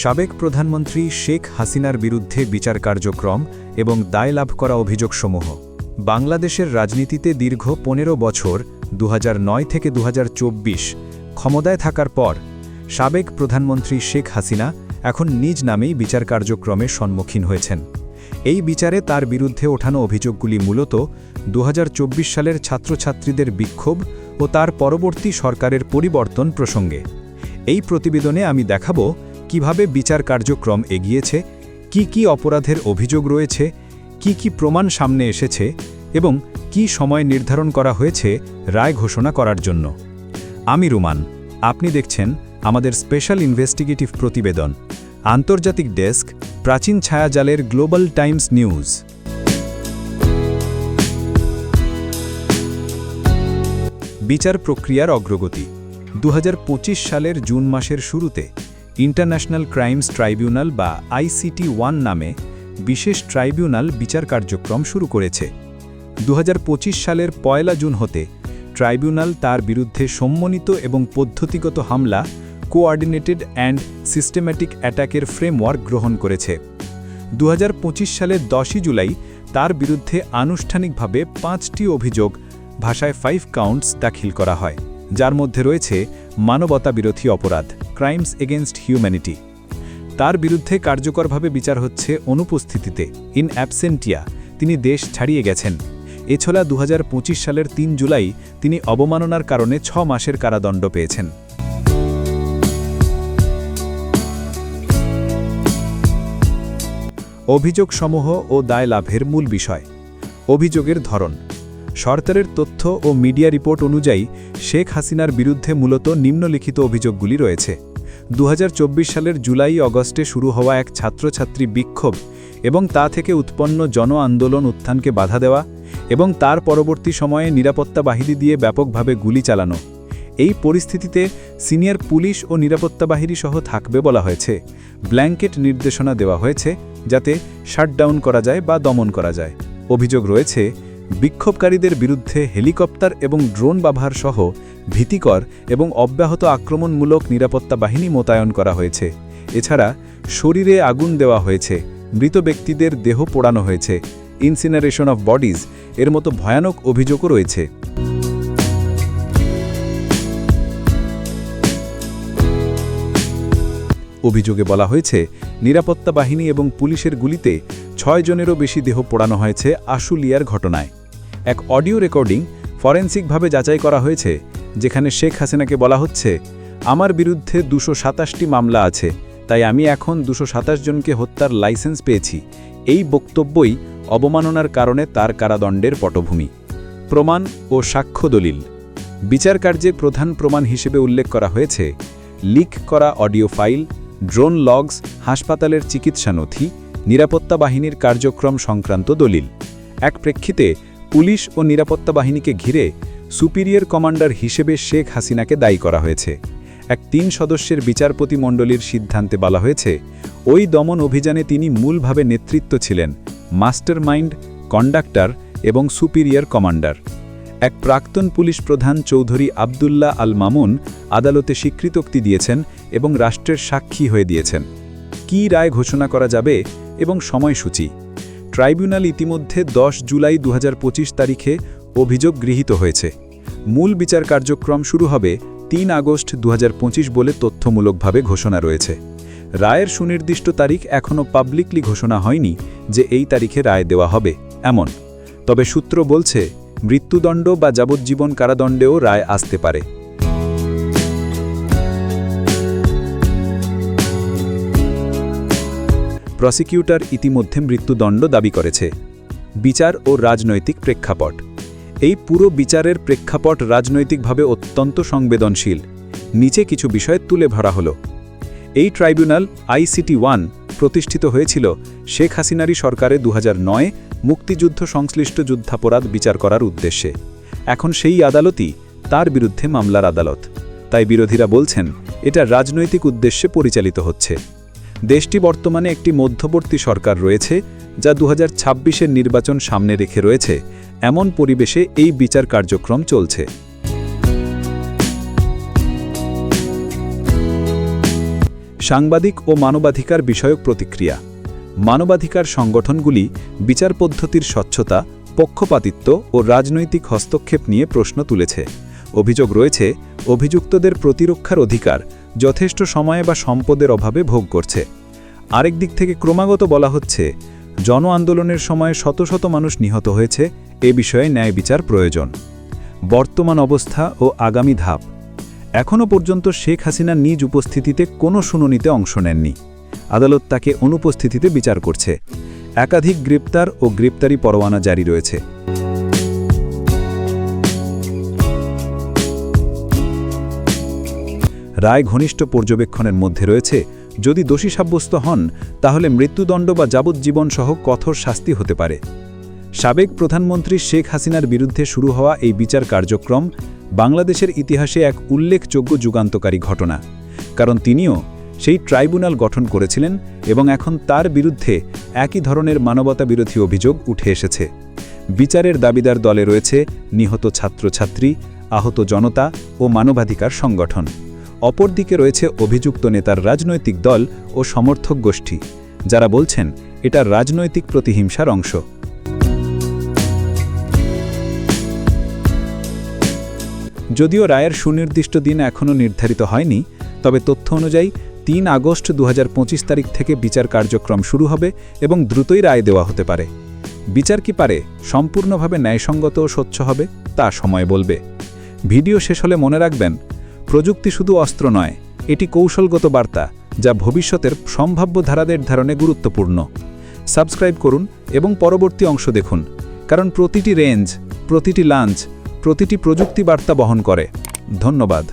সাবেক প্রধানমন্ত্রী শেখ হাসিনার বিরুদ্ধে বিচার কার্যক্রম এবং দায় লাভ করা অভিযোগসমূহ। বাংলাদেশের রাজনীতিতে দীর্ঘ পনেরো বছর দু হাজার নয় থেকে দু হাজার চব্বিশ, ক্ষমতায় থাকার পর, সাবেক প্রধানমন্ত্রী শেখ হাসিনা এখন নিজ নামেই বিচার কার্যক্রমে সম্মুখীন হয়েছেন। এই বিচারে তার বিরুদ্ধে ওঠানো অভিযোগগুলি মূলত দু হাজার চব্বিশ সালের ছাত্রছাত্রীদের বিক্ষোভ ও তার পরবর্তী সরকারের পরিবর্তন প্রসঙ্গে। এই প্রতিবেদনে আমি দেখাবো কীভাবে বিচার কার্যক্রম এগিয়েছে, কি কি অপরাধের অভিযোগ রয়েছে, কি কি প্রমাণ সামনে এসেছে এবং কি সময় নির্ধারণ করা হয়েছে রায় ঘোষণা করার জন্য। আমি রুমান, আপনি দেখছেন আমাদের স্পেশাল ইনভেস্টিগেটিভ প্রতিবেদন, আন্তর্জাতিক ডেস্ক, প্রাচীন ছায়াজালের গ্লোবাল টাইমস নিউজ। বিচার প্রক্রিয়ার অগ্রগতি দু হাজার পঁচিশ সালের জুন মাসের শুরুতে ইন্টারন্যাশনাল ক্রাইমস ট্রাইব্যুনাল বা আইসিটি ওয়ান নামে বিশেষ ট্রাইব্যুনাল বিচার কার্যক্রম শুরু করেছে। দু হাজার পঁচিশ সালের পয়লা জুন হতে ট্রাইব্যুনাল তার বিরুদ্ধে সম্মনিত এবং পদ্ধতিগত হামলা, কোঅর্ডিনেটেড অ্যান্ড সিস্টেম্যাটিক অ্যাটাকের ফ্রেমওয়ার্ক গ্রহণ করেছে। দু হাজার পঁচিশ সালের দশই জুলাই তার বিরুদ্ধে আনুষ্ঠানিকভাবে পাঁচটি অভিযোগ, ভাষায় ফাইভ কাউন্টস দাখিল করা হয়। যার মধ্যে রয়েছে মানবতা বিরোধী অপরাধ ক্রাইমস এগেনস্ট হিউম্যানিটি তার বিরুদ্ধে কার্যকরভাবে বিচার হচ্ছে অনুপস্থিতিতে। ইন অ্যাবসেন্টিয়া তিনি দেশ ছাড়িয়ে গেছেন। এছাড়া দু সালের তিন জুলাই তিনি অবমাননার কারণে ছ মাসের কারাদণ্ড পেয়েছেন। অভিযোগসমূহ ও দায় লাভের মূল বিষয়। অভিযোগের ধরন। সরকারের তথ্য ও মিডিয়া রিপোর্ট অনুযায়ী শেখ হাসিনার বিরুদ্ধে মূলত নিম্নলিখিত অভিযোগগুলি রয়েছে। দু হাজার চব্বিশ সালের জুলাই অগস্টে শুরু হওয়া এক ছাত্রছাত্রী বিক্ষোভ এবং তা থেকে উৎপন্ন জন আন্দোলন উত্থানকে বাধা দেওয়া এবং তার পরবর্তী সময়ে নিরাপত্তা বাহিনী দিয়ে ব্যাপকভাবে গুলি চালানো। এই পরিস্থিতিতে সিনিয়র পুলিশ ও নিরাপত্তা বাহিনী সহ থাকবে বলা হয়েছে। ব্ল্যাঙ্কেট নির্দেশনা দেওয়া হয়েছে যাতে শাটডাউন করা যায় বা দমন করা যায়। অভিযোগ রয়েছে বিক্ষোভকারীদের বিরুদ্ধে হেলিকপ্টার এবং ড্রোন ব্যবহার সহ ভীতিকর এবং অব্যাহত আক্রমণমূলক নিরাপত্তা বাহিনী মোতায়েন করা হয়েছে। এছাড়া শরীরে আগুন দেওয়া হয়েছে, মৃত ব্যক্তিদের দেহ পোড়ানো হয়েছে ইনসিনারেশন অফ বডিজ এর মতো ভয়ানক অভিযোগও রয়েছে। অভিযোগে বলা হয়েছে, নিরাপত্তা বাহিনী এবং পুলিশের গুলিতে ছয় জনেরও বেশি দেহ পোড়ানো হয়েছে আশুলিয়ার ঘটনায়। এক অডিও রেকর্ডিং ফরেন্সিকভাবে যাচাই করা হয়েছে, যেখানে শেখ হাসিনাকে বলা হচ্ছে, আমার বিরুদ্ধে দুশো সাতাশটি মামলা আছে, তাই আমি এখন দুশো সাতাশ জনকে হত্যার লাইসেন্স পেয়েছি। এই বক্তব্যই অবমাননার কারণে তার কারাদণ্ডের পটভূমি। প্রমাণ ও সাক্ষ্য দলিল। বিচার কার্যের প্রধান প্রমাণ হিসেবে উল্লেখ করা হয়েছে, লিক করা অডিও ফাইল, ড্রোন লগস, হাসপাতালের চিকিৎসা নথি নিরাপত্তা বাহিনীর কার্যক্রম সংক্রান্ত দলিল। এক প্রেক্ষিতে পুলিশ ও নিরাপত্তা বাহিনীকে ঘিরে সুপিরিয়র কমান্ডার হিসেবে শেখ হাসিনাকে দায়ী করা হয়েছে। এক তিন সদস্যের বিচারপতি মণ্ডলীর সিদ্ধান্তে বলা হয়েছে, ওই দমন অভিযানে তিনি মূলভাবে নেতৃত্ব ছিলেন মাস্টার মাইন্ড কন্ডাক্টর এবং সুপিরিয়র কমান্ডার। এক প্রাক্তন পুলিশ প্রধান চৌধুরী আবদুল্লাহ আল মামুন আদালতে স্বীকৃতোক্তি দিয়েছেন এবং রাষ্ট্রের সাক্ষী হয়ে দিয়েছেন। কি রায় ঘোষণা করা যাবে এবং সময়সূচি? ট্রাইব্যুনাল ইতিমধ্যে দশ জুলাই দু হাজার পঁচিশ তারিখে অভিযোগ গৃহীত হয়েছে। মূল বিচার কার্যক্রম শুরু হবে তিন আগস্ট দুহাজার পঁচিশ বলে তথ্যমূলকভাবে ঘোষণা রয়েছে। রায়ের সুনির্দিষ্ট তারিখ এখনও পাবলিকলি ঘোষণা হয়নি যে এই তারিখে রায় দেওয়া হবে, এমন। তবে সূত্র বলছে, মৃত্যুদণ্ড বা যাবজ্জীবন কারাদণ্ডেও রায় আসতে পারে। প্রসিকিউটর ইতিমধ্যে মৃত্যুদণ্ড দাবি করেছে। বিচার ও রাজনৈতিক প্রেক্ষাপট। এই পুরো বিচারের প্রেক্ষাপট রাজনৈতিকভাবে অত্যন্ত সংবেদনশীল। নিচে কিছু বিষয় তুলে ধরা হল। এই ট্রাইব্যুনাল আইসিটি ওয়ান প্রতিষ্ঠিত হয়েছিল শেখ হাসিনারি সরকারে দু হাজার নয় মুক্তিযুদ্ধ সংশ্লিষ্ট যুদ্ধাপরাধ বিচার করার উদ্দেশ্যে। এখন সেই আদালতই তার বিরুদ্ধে মামলার আদালত। তাই বিরোধীরা বলছেন, এটা রাজনৈতিক উদ্দেশ্যে পরিচালিত হচ্ছে। দেশটি বর্তমানে একটি মধ্যবর্তী সরকার রয়েছে, যা দু হাজার নির্বাচন সামনে রেখে রয়েছে। এমন পরিবেশে এই বিচার কার্যক্রম চলছে। সাংবাদিক ও মানবাধিকার বিষয়ক প্রতিক্রিয়া। মানবাধিকার সংগঠনগুলি বিচার পদ্ধতির স্বচ্ছতা, পক্ষপাতিত্ব ও রাজনৈতিক হস্তক্ষেপ নিয়ে প্রশ্ন তুলেছে। অভিযোগ রয়েছে, অভিযুক্তদের প্রতিরক্ষার অধিকার যথেষ্ট সময়ে বা সম্পদের অভাবে ভোগ করছে। আরেক দিক থেকে ক্রমাগত বলা হচ্ছে, জন আন্দোলনের সময় শত শত মানুষ নিহত হয়েছে, এ বিষয়ে ন্যায় বিচার প্রয়োজন। বর্তমান অবস্থা ও আগামী ধাপ। এখনও পর্যন্ত শেখ হাসিনা নিজ উপস্থিতিতে কোনো শুনানিতে অংশ নেননি। আদালত তাকে অনুপস্থিতিতে বিচার করছে। একাধিক গ্রেপ্তার ও গ্রেপ্তারি পরোয়ানা জারি রয়েছে। রায় ঘনিষ্ঠ পর্যবেক্ষণের মধ্যে রয়েছে, যদি দোষী সাব্যস্ত হন, তাহলে মৃত্যুদণ্ড বা যাবজ্জীবন সহ কঠোর শাস্তি হতে পারে। সাবেক প্রধানমন্ত্রী শেখ হাসিনার বিরুদ্ধে শুরু হওয়া এই বিচার কার্যক্রম বাংলাদেশের ইতিহাসে এক উল্লেখযোগ্য যুগান্তকারী ঘটনা। কারণ তিনিও সেই ট্রাইব্যুনাল গঠন করেছিলেন এবং এখন তার বিরুদ্ধে একই ধরনের মানবতা বিরোধী অভিযোগ উঠে এসেছে। বিচারের দাবিদার দলে রয়েছে নিহত ছাত্রছাত্রী, আহত জনতা ও মানবাধিকার সংগঠন। অপরদিকে রয়েছে অভিযুক্ত নেতার রাজনৈতিক দল ও সমর্থক গোষ্ঠী, যারা বলছেন এটা রাজনৈতিক প্রতিহিংসার অংশ। যদিও রায়ের সুনির্দিষ্ট দিন এখনও নির্ধারিত হয়নি, তবে তথ্য অনুযায়ী তিন আগস্ট দু হাজার পঁচিশ তারিখ থেকে বিচার কার্যক্রম শুরু হবে এবং দ্রুতই রায় দেওয়া হতে পারে। বিচার কি পারে, সম্পূর্ণভাবে ন্যায়সঙ্গত ও স্বচ্ছ হবে, তা সময় বলবে। ভিডিও শেষ হলে মনে রাখবেন প্রযুক্তি শুধু অস্ত্র নয়, এটি কৌশলগত বার্তা, যা ভবিষ্যতের সম্ভাব্য ধারাদের ধারণে গুরুত্বপূর্ণ। সাবস্ক্রাইব করুন এবং পরবর্তী অংশ দেখুন, কারণ প্রতিটি রেঞ্জ, প্রতিটি লাঞ্চ, প্রতিটি প্রযুক্তি বার্তা বহন করে। ধন্যবাদ।